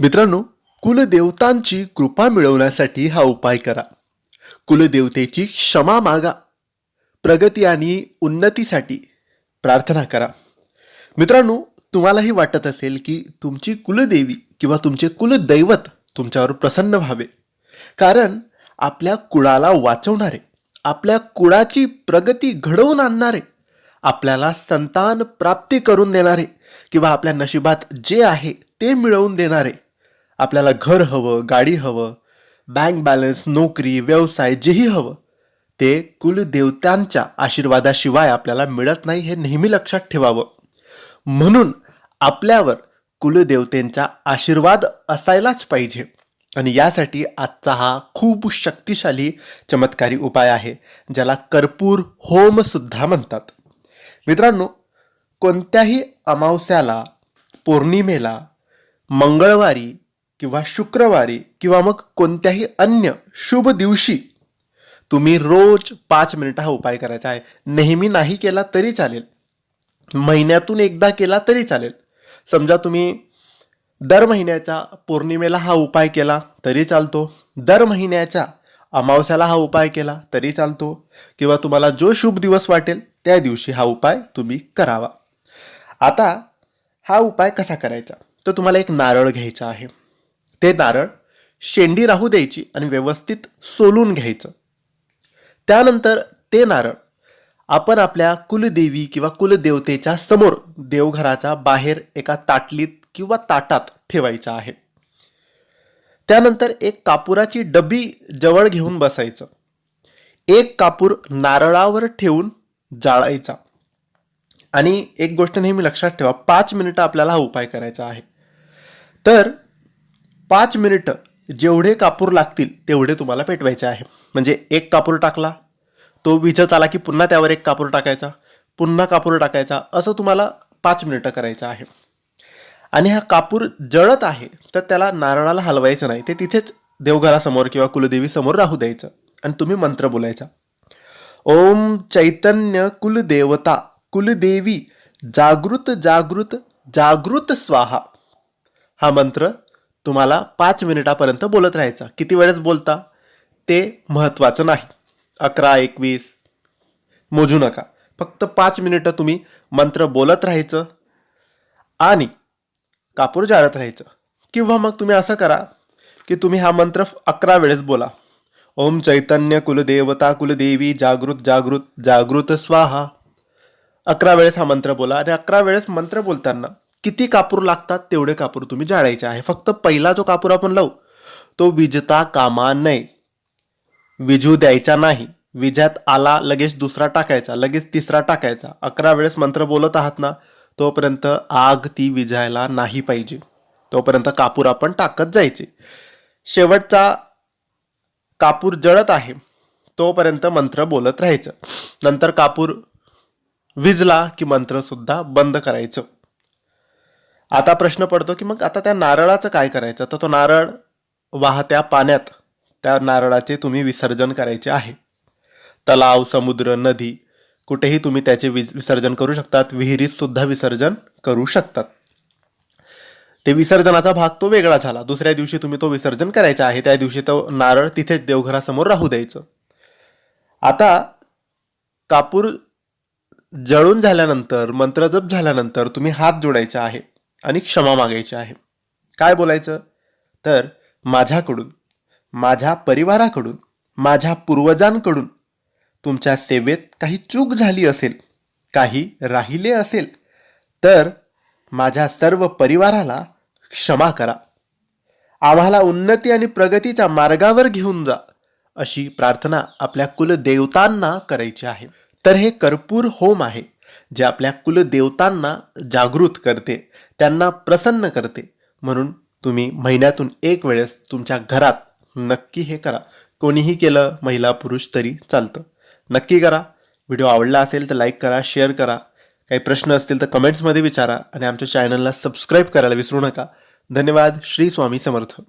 मित्रांनो कुलदेवतांची कृपा मिळवण्यासाठी हा उपाय करा. कुलदेवतेची क्षमा मागा. प्रगती आणि उन्नतीसाठी प्रार्थना करा. मित्रांनो तुम्हालाही वाटत असेल की तुमची कुलदेवी किंवा तुमचे कुलदैवत तुमच्यावर प्रसन्न व्हावे. कारण आपल्या कुळाला वाचवणारे आपल्या कुळाची प्रगती घडवून आणणारे आपल्याला संतान प्राप्ती करून देणारे किंवा आपल्या नशिबात जे आहे ते मिळवून देणारे आपल्याला घर हवं गाडी हवं बँक बॅलन्स नोकरी व्यवसाय जेही हवं ते कुलदेवतांच्या आशीर्वादाशिवाय आपल्याला मिळत नाही हे नेहमी लक्षात ठेवावं. म्हणून आपल्यावर कुलदेवतेंचा आशीर्वाद असायलाच पाहिजे. आणि यासाठी आजचा हा खूप शक्तिशाली चमत्कारी उपाय आहे ज्याला कर्पूर होम सुद्धा म्हणतात. मित्रांनो कोणत्याही अमावस्याला पौर्णिमेला मंगळवारी किंवा शुक्रवारी किंवा मग कोणत्याही अन्य शुभ दिवशी तुम्ही रोज पाच मिनिट हा उपाय करायचा आहे. नेहमी नाही केला तरी चालेल. महिन्यातून एकदा केला तरी चालेल. समजा तुम्ही दर महिन्याच्या पौर्णिमेला हा उपाय केला तरी चालतो. दर महिन्याच्या अमावस्याला हा उपाय केला तरी चालतो. किंवा तुम्हाला जो शुभ दिवस वाटेल त्या दिवशी हा उपाय तुम्ही करावा. आता हा उपाय कसा करायचा? तर तुम्हाला एक नारळ घ्यायचा आहे. ते नारळ शेंडी राहू द्यायची आणि व्यवस्थित सोलून घ्यायचं. त्यानंतर ते नारळ आपण आपल्या कुलदेवी किंवा कुलदेवतेच्या समोर देवघराच्या बाहेर एका ताटलीत किंवा ताटात ठेवायचं आहे. त्यानंतर एक कापुराची डबी जवळ घेऊन बसायचं. एक कापूर नारळावर ठेवून जाळायचा. आणि एक गोष्ट नेहमी लक्षात ठेवा पाच मिनिटं आपल्याला हा उपाय करायचा आहे. तर पाच मिनिटं जेवढे कापूर लागतील तेवढे तुम्हाला पेटवायचे आहे. म्हणजे एक कापूर टाकला तो विझत आला की पुन्हा त्यावर एक कापूर टाकायचा पुन्हा कापूर टाकायचा असं तुम्हाला पाच मिनिटं करायचं आहे. आणि हा कापूर जळत आहे तर त्याला नारळाला हलवायचं नाही. ते तिथेच देवघरासमोर किंवा कुलदेवीसमोर राहू द्यायचं. आणि तुम्ही मंत्र बोलायचा. ओम चैतन्य कुलदेवता कुलदेवी जागृत जागृत जागृत स्वाहा. हा मंत्र तुम्हाला पाच मिनिटापर्यंत बोलत राहायचा. किती वेळेस बोलता? ते महत्त्वाचं नाही. अकरा एकवीस. मोजू नका. फक्त पाच मिनिटं तुम्ही मंत्र बोलत राहायचं आणि कापूर जाळत राहायचं. किंवा मग तुम्ही असं करा की तुम्ही हा मंत्र अकरा वेळेस बोला. ओम चैतन्य कुलदेवता कुलदेवी जागृत जागृत जागृत स्वाहा. अकरा वेळेस हा मंत्र बोला आणि अकरा वेळेस मंत्र बोलताना किती कापूर लागतात तेवढे कापूर तुम्ही जाळायचे आहे. फक्त पहिला जो कापूर आपण लावू तो विजता कामा नये. विजू द्यायचा नाही. विजात आला लगेच दुसरा टाकायचा लगेच तिसरा टाकायचा. अकरा वेळेस मंत्र बोलत आहात ना तोपर्यंत आग ती विझायला नाही पाहिजे. तोपर्यंत कापूर आपण टाकत जायचे. शेवटचा कापूर जळत आहे तोपर्यंत मंत्र बोलत राहायचं. नंतर कापूर विजला की मंत्र सुद्धा बंद करायचं. आता प्रश्न पडतो की मग आता त्या नारळाचं काय करायचं? तर तो नारळ वाहत्या पाण्यात त्या नारळाचे तुम्ही विसर्जन करायचे आहे. तलाव समुद्र नदी कुठेही तुम्ही त्याचे वि विसर्जन करू शकतात. विहिरीतसुद्धा विसर्जन करू शकतात. ते विसर्जनाचा भाग तो वेगळा झाला. दुसऱ्या दिवशी तुम्ही तो विसर्जन करायचा आहे. त्या दिवशी तो नारळ तिथेच देवघरासमोर राहू द्यायचं. आता कापूर जळून झाल्यानंतर मंत्रजप झाल्यानंतर तुम्ही हात जोडायचा आहे. आणि क्षमा मागायची आहे. काय बोलायचं? तर माझ्याकडून माझ्या परिवाराकडून माझ्या पूर्वजांकडून तुमच्या सेवेत काही चूक झाली असेल काही राहिले असेल तर माझ्या सर्व परिवाराला क्षमा करा. आम्हाला उन्नती आणि प्रगतीच्या मार्गावर घेऊन जा अशी प्रार्थना आपल्या कुलदेवतांना करायची आहे. तर हे कर्पूर होम आहे. जे आपल्या कुलदेवतांना जागृत करते त्यांना प्रसन्न करते. म्हणून तुम्ही महिन्यातून एक वेळेस तुमच्या घरात नक्की हे करा. कोणीही केलं महिला पुरुष तरी चालतं. नक्की करा. व्हिडिओ आवडला असेल तर लाईक करा शेअर करा. काही प्रश्न असतील तर कमेंट्समध्ये विचारा आणि आमच्या चॅनलला सबस्क्राईब करायला विसरू नका. धन्यवाद. श्री स्वामी समर्थ.